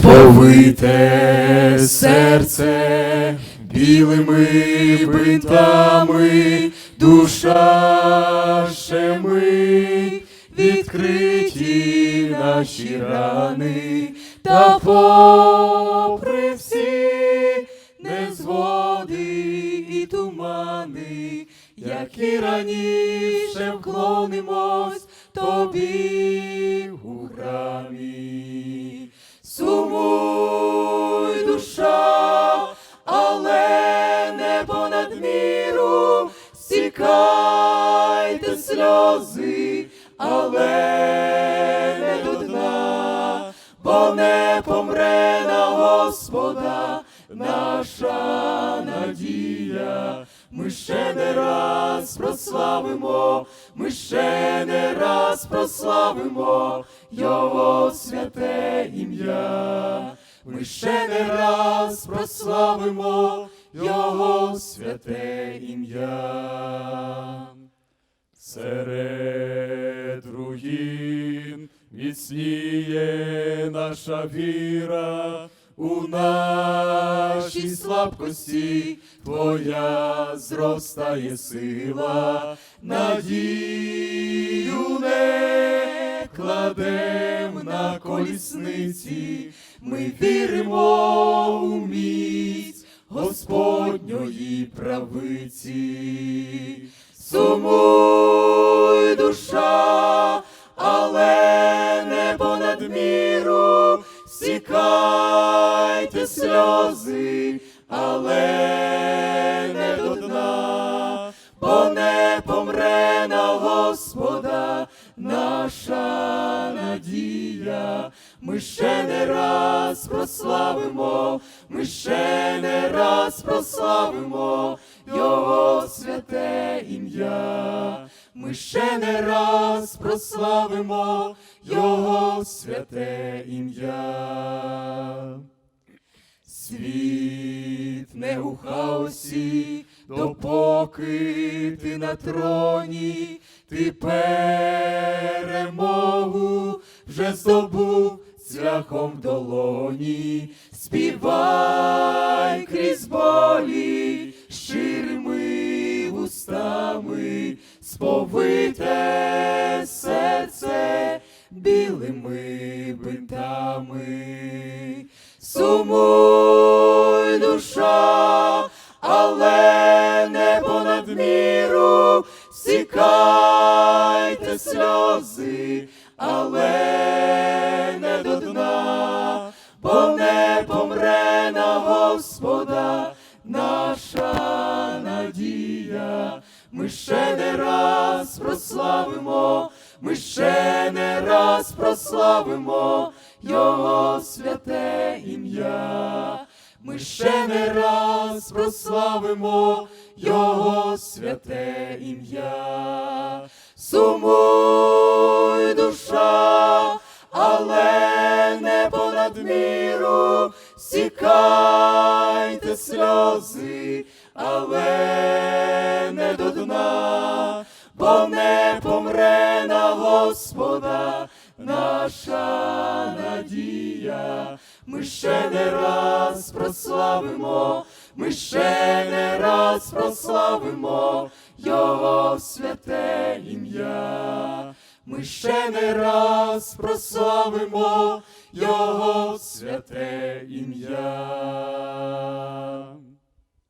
сповите серце білими бинтами, душа щемить, відкриті наші рани, та попри всі незгоди і тумани, як і раніше вклонимось тобі у храмі. Сумуй, душа, але не понад міру, стікайте сльози, але не до дна, бо не помре на Господа наша надія. Ми ще не раз прославимо, ми ще не раз прославимо Його святе ім'я. Ми ще не раз прославимо Його святе ім'я. Серед руїн міцніє наша віра, у нашій слабкості Твоя зростає сила, надію на колісниці, ми віримо у міць Господньої правиці. Сумуй, душа, але не понад міру, стікайте сльози, але не до дна, бо не помре на Господа наша. Ми ще не раз прославимо, ми ще не раз прославимо Його святе ім'я. Ми ще не раз прославимо Його святе ім'я. Світ не у хаосі, допоки ти на троні, ти перемогу вже здобув цвяхом в долоні, співай крізь болі, щирими вустами, сповите серце білими бинтами. Сумуй, душа, але не понад міру, стікайте сльози, але наша надія. Ми ще не раз прославимо, ми ще не раз прославимо Його святе ім'я. Ми ще не раз прославимо Його святе ім'я. Сумуй, душа, але не понад міру, стікайте сльози, але не до дна, бо не помре на Господа наша надія. Ми ще не раз прославимо, ми ще не раз прославимо Його святе ім'я ми ще не раз прославимо Його святе ім'я.